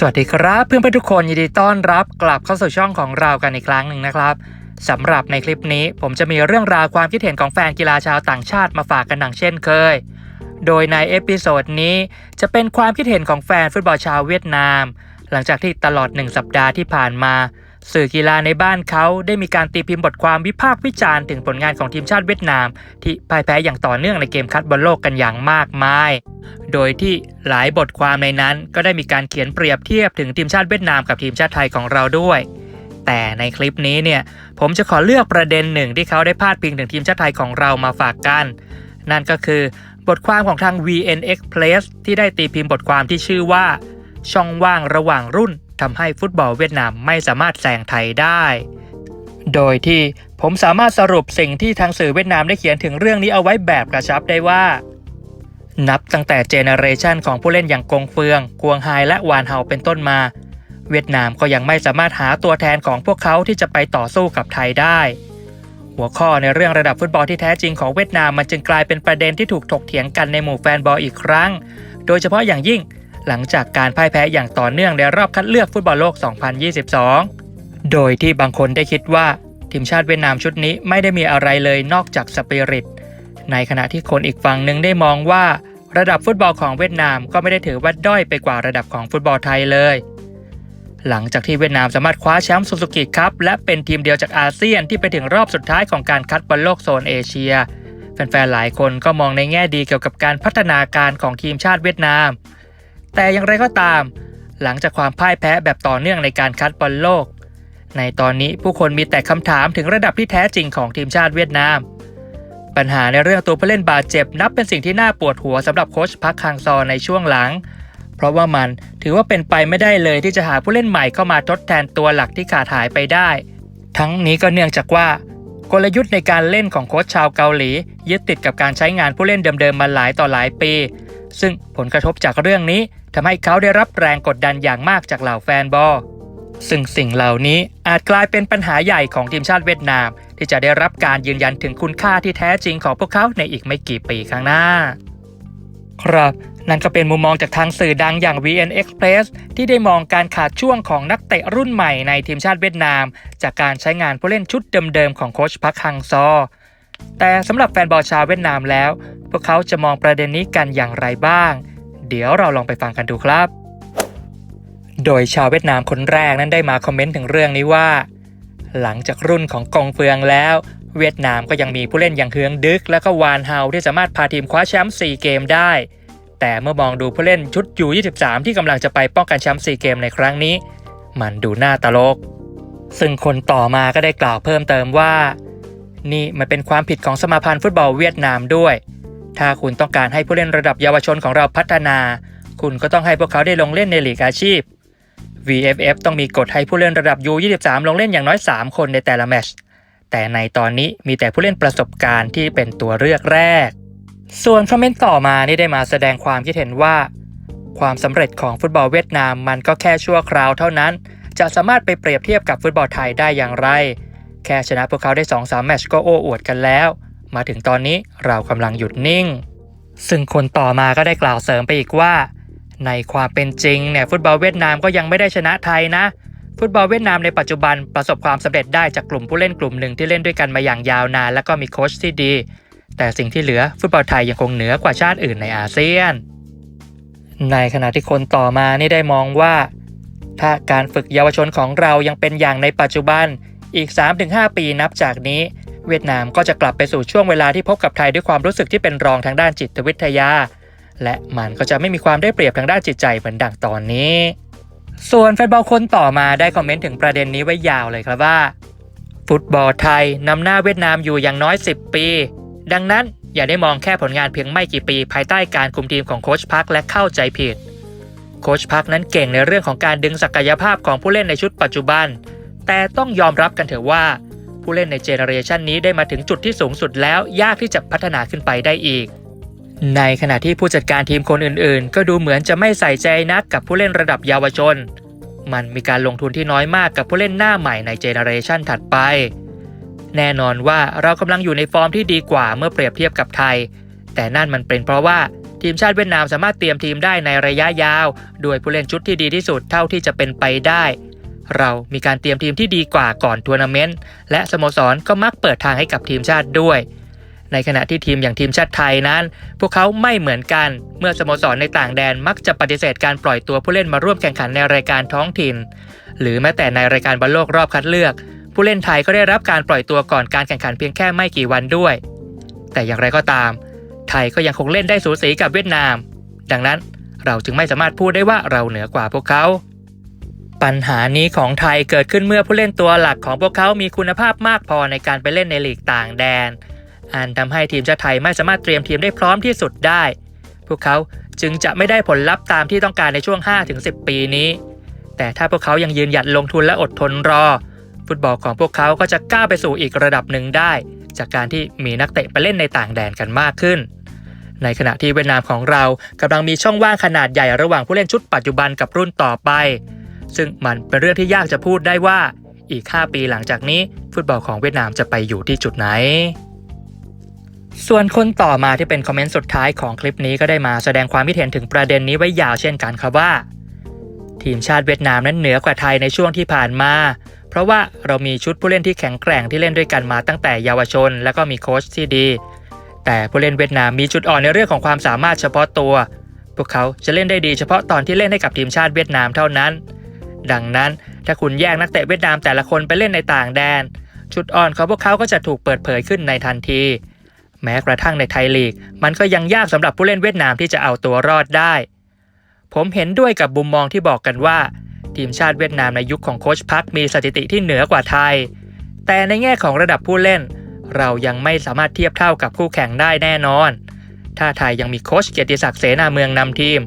สวัสดีครับ เพื่อนเพื่อนๆทุกคนยินดีต้อนรับกลับเข้าสู่ช่องของเรากันอีกครั้งหนึ่งนะครับสำหรับในคลิปนี้ผมจะมีเรื่องราวความคิดเห็นของแฟนกีฬาชาวต่างชาติมาฝากกันดังเช่นเคย โดยในเอพิโซดนี้จะเป็นความคิดเห็นของแฟนฟุตบอลชาวเวียดนาม หลังจากที่ตลอดหนึ่งสัปดาห์ที่ผ่านมา สื่อกีฬาในบ้านเขาได้มีการตีพิมพ์บทความวิพากษ์วิจารณ์ถึงผลงานของทีมชาติเวียดนาม ที่พ่ายแพ้อย่างต่อเนื่องในเกมคัดบอลโลกกันอย่างมากมาย โดยที่หลายบทความในนั้นก็ได้มีการเขียนเปรียบเทียบถึงทีมชาติเวียดนามกับทีมชาติไทยของเราด้วย แต่ในคลิปนี้เนี่ยผมจะขอเลือกประเด็นหนึ่งที่เขาได้พาดพิงถึงทีมชาติไทยของเรามาฝากกัน นั่นก็คือบทความของทาง VN Express ที่ได้ตีพิมพ์บทความที่ชื่อว่า ช่องว่างระหว่างรุ่น ทำให้ฟุตบอลเวียดนามไม่สามารถแซงไทยได้ โดยที่ผมสามารถสรุปสิ่งที่ทางสื่อเวียดนามได้เขียนถึงเรื่องนี้เอาไว้แบบกระชับได้ว่า นับตั้งแต่เจเนเรชันของผู้เล่นอย่างกงเฟือง กวงไฮและวานเฮาเป็นต้นมา เวียดนามก็ยังไม่สามารถหาตัวแทนของพวกเขาที่จะไปต่อสู้กับไทยได้ หัวข้อในเรื่องระดับฟุตบอลที่แท้จริงของเวียดนามมันจึงกลายเป็นประเด็นที่ถูกถกเถียงกันในหมู่แฟนบอลอีกครั้ง โดยเฉพาะอย่างยิ่ง หลังจากการพ่ายแพ้อย่างต่อเนื่องในรอบคัดเลือกฟุตบอลโลก 2022 โดยที่บางคนได้คิดว่าทีมชาติเวียดนามชุดนี้ไม่ได้มีอะไรเลยนอกจากสปิริต ในขณะที่คนอีกฝั่งหนึ่งได้มองว่า ระดับฟุตบอลของเวียดนามก็ไม่ได้ถือว่าด้อยไปกว่าระดับของฟุตบอลไทยเลย หลังจากที่เวียดนามสามารถคว้าแชมป์ซูซูกิคัพและเป็นทีมเดียวจากอาเซียนที่ไปถึงรอบสุดท้ายของการคัดบอลโลกโซนเอเชียแฟนๆหลายคนก็มองในแง่ดีเกี่ยวกับการพัฒนาการของทีมชาติเวียดนาม แต่อย่างไรก็ตาม หลังจากความพ่ายแพ้แบบต่อเนื่องในการคัดบอลโลก ในตอนนี้ผู้คนมีแต่คำถามถึงระดับที่แท้จริงของทีมชาติเวียดนาม ปัญหาในเรื่องตัวผู้เล่นบาดเจ็บนับเป็นสิ่งที่น่าปวดหัวสำหรับโค้ชพักคังซอในช่วงหลัง เพราะว่ามันถือว่าเป็นไปไม่ได้เลยที่จะหาผู้เล่นใหม่เข้ามาทดแทนตัวหลักที่ขาดหายไปได้ ทั้งนี้ก็เนื่องจากว่ากลยุทธ์ในการเล่นของโค้ชชาวเกาหลี ยึดติดกับการใช้งานผู้เล่นเดิมๆมาหลายต่อหลายปี ซึ่งผลกระทบจากเรื่องนี้ทำให้เขาได้รับแรงกดดันอย่างมากจากเหล่าแฟนบอลซึ่งสิ่งเหล่านี้อาจกลายเป็นปัญหาใหญ่ของทีมชาติเวียดนาม ที่จะได้รับการยืนยันถึงคุณค่าที่แท้จริงของพวกเขาในอีกไม่กี่ปีข้างหน้า ครับนั่นก็เป็นมุมมองจากทางสื่อดังอย่าง VN Express ที่ได้มองการขาดช่วงของนักเตะรุ่นใหม่ในทีมชาติเวียดนาม จากการใช้งานผู้เล่นชุดเดิมๆของโค้ชพักฮังซอ แต่สำหรับแฟนบอลชาวเวียดนามแล้ว พวกเขาจะมองประเด็นนี้กันอย่างไรบ้าง เดี๋ยวเราลองไปฟังกันดูครับ โดยชาวเวียดนามคนแรกนั้นได้มาคอมเมนต์ถึงเรื่องนี้ว่า หลังจากรุ่นของกองเฟืองแล้ว เวียดนามก็ยังมีผู้เล่นอย่างเฮืองดึก และก็วานเฮาที่สามารถพาทีมคว้าแชมป์4เกมได้ แต่เมื่อมองดูผู้เล่นชุดยู23 ที่กำลังจะไปป้องกันแชมป์4เกมในครั้งนี้ มันดูน่าตลก ซึ่งคนต่อมาก็ได้กล่าวเพิ่มเติมว่า นี่มันเป็นความผิดของสมาพันธ์ฟุตบอลเวียดนามด้วย ถ้าคุณต้องการให้ผู้เล่นระดับเยาวชนของเราพัฒนา คุณก็ต้องให้พวกเขาได้ลงเล่นในลีกอาชีพ VFF ต้องมีกฎให้ผู้เล่นระดับ U23 ลงเล่นอย่างน้อย 3 คนในแต่ละแมช แต่ในตอนนี้มีแต่ผู้เล่นประสบการณ์ที่เป็นตัวเลือกแรก ส่วนคอมเมนต์ต่อมานี่ได้มาแสดงความคิดเห็นว่า ความสำเร็จของฟุตบอลเวียดนามมันก็แค่ชั่วคราวเท่านั้น จะสามารถไปเปรียบเทียบกับฟุตบอลไทยได้อย่างไร แค่ชนะพวกเขาได้ 2-3 แมตช์ก็โอ้อวดกันแล้ว มาถึงตอนนี้เรากำลังหยุดนิ่ง ซึ่งคนต่อมาก็ได้กล่าวเสริมไปอีกว่า ในความเป็นจริงเนี่ยฟุตบอลเวียดนามก็ยังไม่ได้ชนะไทยนะ ฟุตบอลเวียดนามในปัจจุบันประสบความสำเร็จได้จากกลุ่มผู้เล่นกลุ่มหนึ่งที่เล่นด้วยกันมาอย่างยาวนาน และก็มีโค้ชที่ดี แต่สิ่งที่เหลือฟุตบอลไทยยังคงเหนือกว่าชาติอื่นในอาเซียน ในขณะที่คนต่อมานี่ได้มองว่า ถ้าการฝึกเยาวชนของเรายังเป็นอย่างในปัจจุบัน อีก 3-5 ปีนับจากนี้ เวียดนามก็จะกลับไปสู่ช่วงเวลาที่พบกับไทยด้วยความรู้สึกที่เป็นรองทางด้านจิตวิทยา และมันก็จะไม่มีความได้เปรียบทางด้านจิตใจเหมือนดังตอนนี้ ส่วนแฟนบอลคนต่อมาได้คอมเมนต์ถึงประเด็นนี้ไว้ยาวเลยครับว่า ฟุตบอลไทยนำหน้าเวียดนามอยู่อย่างน้อย 10 ปี ดังนั้นอย่าได้มองแค่ผลงานเพียงไม่กี่ปี ภายใต้การคุมทีมของโค้ชพักและเข้าใจผิดโค้ชพักนั้นเก่งในเรื่องของการดึงศักยภาพของผู้เล่นในชุดปัจจุบัน แต่ต้องยอมรับกันเถอะว่า ผู้เล่นในเจเนอเรชันนี้ได้มาถึงจุดที่สูงสุดแล้วยากที่จะพัฒนาขึ้นไปได้อีก ในขณะที่ผู้จัดการทีมคนอื่นๆ ก็ดูเหมือนจะไม่ใส่ใจนักกับผู้เล่นระดับเยาวชน มันมีการลงทุนที่น้อยมากกับผู้เล่นหน้าใหม่ในเจเนอเรชันถัดไป แน่นอนว่าเรากำลังอยู่ในฟอร์มที่ดีกว่าเมื่อเปรียบเทียบกับไทย แต่นั่นมันเป็นเพราะว่าทีทีมชาติเวียดนามสามารถเตรียมทีมได้ในระยะยาว ด้วยผู้เล่นชุดที่ดีที่สุดเท่าที่จะเป็นไปได้ เรามีการเตรียมทีมที่ดีกว่าก่อนทัวร์นาเมนต์และสโมสรก็มักเปิดทางให้กับทีมชาติด้วย ในขณะที่ทีมอย่างทีมชาติไทยนั้น พวกเขาไม่เหมือนกัน เมื่อสโมสรในต่างแดนมักจะปฏิเสธการปล่อยตัวผู้เล่นมาร่วมแข่งขันในรายการท้องถิ่น หรือแม้แต่ในรายการบอลโลกรอบคัดเลือก ผู้เล่นไทยก็ได้รับการปล่อยตัวก่อนการแข่งขันเพียงแค่ไม่กี่วันด้วย แต่อย่างไรก็ตาม ไทยก็ยังคงเล่นได้สูสีกับเวียดนาม ดังนั้นเราจึงไม่สามารถพูดได้ว่าเราเหนือกว่าพวกเขา ปัญหานี้ของไทยเกิดขึ้นเมื่อผู้เล่นตัวหลักของพวกเขามีคุณภาพมากพอในการไปเล่นในลีกต่างแดน อันทำให้ทีมชาติไทยไม่สามารถเตรียมทีมได้พร้อมที่สุดได้ พวกเขาจึงจะไม่ได้ผลลัพธ์ตามที่ต้องการในช่วง 5-10 ปีนี้ แต่ถ้าพวกเขายังยืนหยัดลงทุนและอดทนรอ ฟุตบอลของพวกเขาก็จะก้าวไปสู่อีกระดับหนึ่งได้ จากการที่มีนักเตะไปเล่นในต่างแดนกันมากขึ้น ในขณะที่เวียดนามของเรากำลังมีช่องว่างขนาดใหญ่ระหว่างผู้เล่นชุดปัจจุบันกับรุ่นต่อไป ซึ่งมันเป็นเรื่องที่ยากจะพูดได้ว่า อีก 5 ปีหลังจากนี้ ฟุตบอลของเวียดนามจะไปอยู่ที่จุดไหน ส่วนคนต่อมาที่เป็นคอมเมนต์สุดท้ายของคลิปนี้ก็ได้มาแสดงความคิดเห็นถึงประเด็นนี้ไว้ยาวเช่นกันครับว่า ทีมชาติเวียดนามนั้นเหนือกว่าไทยในช่วงที่ผ่านมา เพราะว่าเรามีชุดผู้เล่นที่แข็งแกร่งที่เล่นด้วยกันมาตั้งแต่เยาวชน แล้วก็มีโค้ชที่ดี แต่ผู้เล่นเวียดนามมีจุดอ่อนในเรื่องของความสามารถเฉพาะตัวพวกเขาจะเล่นได้ดีเฉพาะตอนที่เล่นให้กับทีมชาติเวียดนามเท่านั้น ดังนั้นถ้าคุณแยกนักเตะเวียดนามแต่ละคนไปเล่นในต่างแดน จุดอ่อนของพวกเขาก็จะถูกเปิดเผยขึ้นในทันที แม้กระทั่งในไทยลีก มันก็ยังยากสำหรับผู้เล่นเวียดนามที่จะเอาตัวรอดได้ ผมเห็นด้วยกับบุมมองที่บอกกันว่า ทีมชาติเวียดนามในยุคของโค้ชพักมีสถิติที่เหนือกว่าไทย แต่ในแง่ของระดับผู้เล่น เรายังไม่สามารถเทียบเท่ากับคู่แข่งได้แน่นอน ถ้าไทยยังมีโค้ชเกียรติศักดิ์เสนาเมืองนำทีม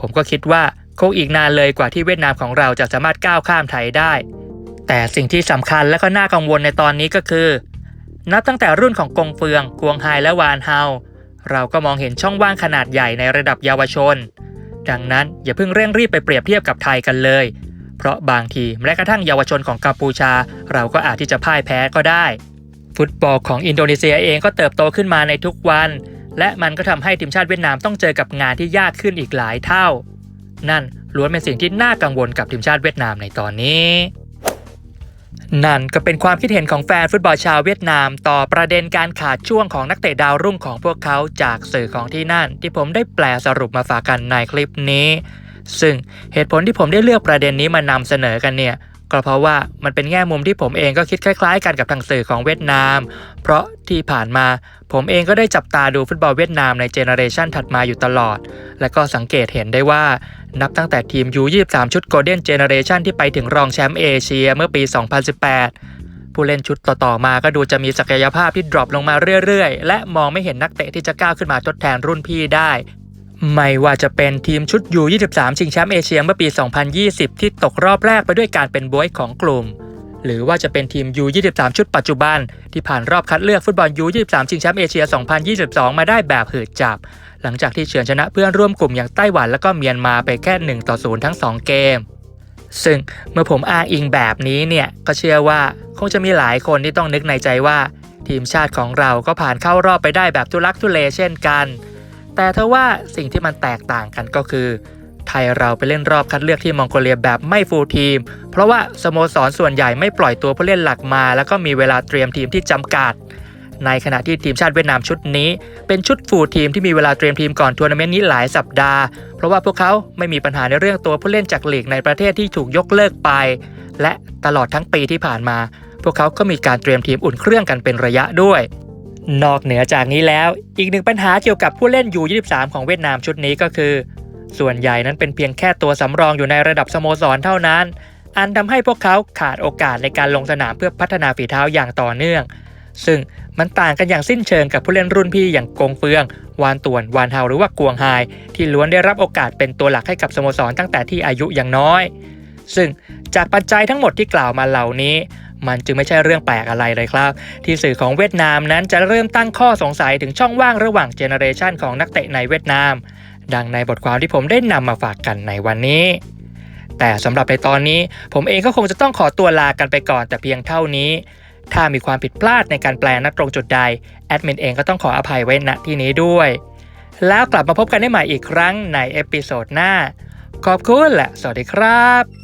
ผมก็คิดว่า คงอีกนานเลยกว่าที่เวียดนามของเราจะสามารถก้าวข้ามไทยได้ แต่สิ่งที่สำคัญและก็น่ากังวลในตอนนี้ก็คือ นับตั้งแต่รุ่นของกงเฟือง กวงไฮและวานเฮาเราก็มองเห็นช่องว่างขนาดใหญ่ในระดับเยาวชน ดังนั้นอย่าเพิ่งเร่งรีบไปเปรียบเทียบกับไทยกันเลย เพราะบางทีแม้กระทั่งเยาวชนของกัมพูชา เราก็อาจที่จะพ่ายแพ้ก็ได้ ฟุตบอลของอินโดนีเซียเองก็เติบโตขึ้นมาในทุกวัน และมันก็ทำให้ทีมชาติเวียดนามต้องเจอกับงานที่ยากขึ้นอีกหลายเท่า นั่นล้วนเป็นสิ่งที่น่ากังวลกับทีมชาติเวียดนามในตอนนี้ นั่นก็เป็นความคิดเห็นของแฟนฟุตบอลชาวเวียดนาม ต่อประเด็นการขาดช่วงของนักเตะดาวรุ่งของพวกเขาจากสื่อของที่นั่น ที่ผมได้แปลสรุปมาฝากกันในคลิปนี้ ซึ่งเหตุผลที่ผมได้เลือกประเด็นนี้มานำเสนอกันเนี่ย ก็เพราะว่ามันเป็นแง่มุมที่ผมเองก็คิดคล้ายๆ กันกับทางสื่อของเวียดนาม เพราะที่ผ่านมาผมเองก็ได้จับตาดูฟุตบอลเวียดนามในเจเนอเรชันถัดมาอยู่ตลอด และก็สังเกตเห็นได้ว่า นับตั้งแต่ทีม U23 ชุด Golden Generation ที่ไปถึงรองแชมป์เอเชียเมื่อปี 2018 ผู้เล่นชุดต่อๆมาก็ดูจะมีศักยภาพที่ดรอปลงมาเรื่อยๆ และมองไม่เห็นนักเตะที่จะก้าวขึ้นมาทดแทนรุ่นพี่ได้ ไม่ว่าจะเป็นทีมชุด U23 ชิงแชมป์เอเชียเมื่อปี 2020 ที่ตกรอบแรกไปด้วยการเป็นบวยของกลุ่ม หรือว่าจะเป็นทีม U23 ชุดปัจจุบัน ที่ผ่านรอบคัดเลือกฟุตบอล U23 ชิงแชมป์เอเชีย 2022 มาได้แบบหืดจับ หลังจากที่เฉือนชนะเพื่อนร่วมกลุ่มอย่างไต้หวันและก็เมียนมาไปแค่ 1 ต่อ 0 ทั้ง 2 เกม ซึ่งเมื่อผมอ้างอิงแบบนี้เนี่ยก็เชื่อว่าคงจะมีหลายคนที่ต้องนึกในใจว่า ทีมชาติของเราก็ผ่านเข้ารอบไปได้แบบทุลักทุเลเช่นกัน แต่ถ้าว่าสิ่งที่มันแตกต่างกันก็คือ ไทยเราไปเล่นรอบคัดเลือกที่มองโกเลียแบบไม่ฟูลทีม เพราะว่าสโมสรส่วนใหญ่ไม่ปล่อยตัวผู้เล่นหลักมา แล้วก็มีเวลาเตรียมทีมที่จำกัด ในขณะที่ทีมชาติเวียดนามชุดนี้ เป็นชุดฟูลทีมที่มีเวลาเตรียมทีมก่อนทัวร์นาเมนต์นี้หลายสัปดาห์ เพราะว่าพวกเขาไม่มีปัญหาในเรื่องตัวผู้เล่นจากลีกในประเทศที่ถูกยกเลิกไป และตลอดทั้งปีที่ผ่านมา พวกเขาก็มีการเตรียมทีมอุ่นเครื่องกันเป็นระยะด้วย นอกเหนือจากนี้แล้ว อีกหนึ่งปัญหาเกี่ยวกับผู้เล่นยู23 ของเวียดนามชุดนี้ก็คือ ส่วนใหญ่นั้นเป็นเพียงแค่ตัวสำรองอยู่ในระดับสโมสรเท่านั้น อันทำให้พวกเขาขาดโอกาสในการลงสนามเพื่อพัฒนาฝีเท้าอย่างต่อเนื่อง ซึ่งมันต่างกันอย่างสิ้นเชิงกับผู้เล่นรุ่นพี่อย่างกงเฟือง วานตวน วานเฮาหรือว่ากวงไฮที่ล้วนได้รับโอกาสเป็นตัวหลักให้กับสโมสรตั้งแต่ที่อายุยังน้อย ซึ่งจากปัจจัยทั้งหมดที่กล่าวมาเหล่านี้ มันจึงไม่ใช่เรื่องแปลกอะไรเลยครับ ที่สื่อของเวียดนามนั้นจะเริ่มตั้งข้อสงสัยถึงช่องว่างระหว่างเจเนอเรชันของนักเตะในเวียดนาม ดังในบทความที่ผมได้นำมาฝากกันในวันนี้แต่สำหรับในตอนนี้ผมเองก็คงจะต้องขอตัวลากันไปก่อนแต่เพียงเท่านี้ ถ้ามีความผิดพลาดในการแปลณตรงจุดใด แอดมินเองก็ต้องขออภัยไว้ณที่นี้ด้วย แล้วกลับมาพบกันได้ใหม่อีกครั้งในเอพิโซดหน้า ขอบคุณและสวัสดีครับ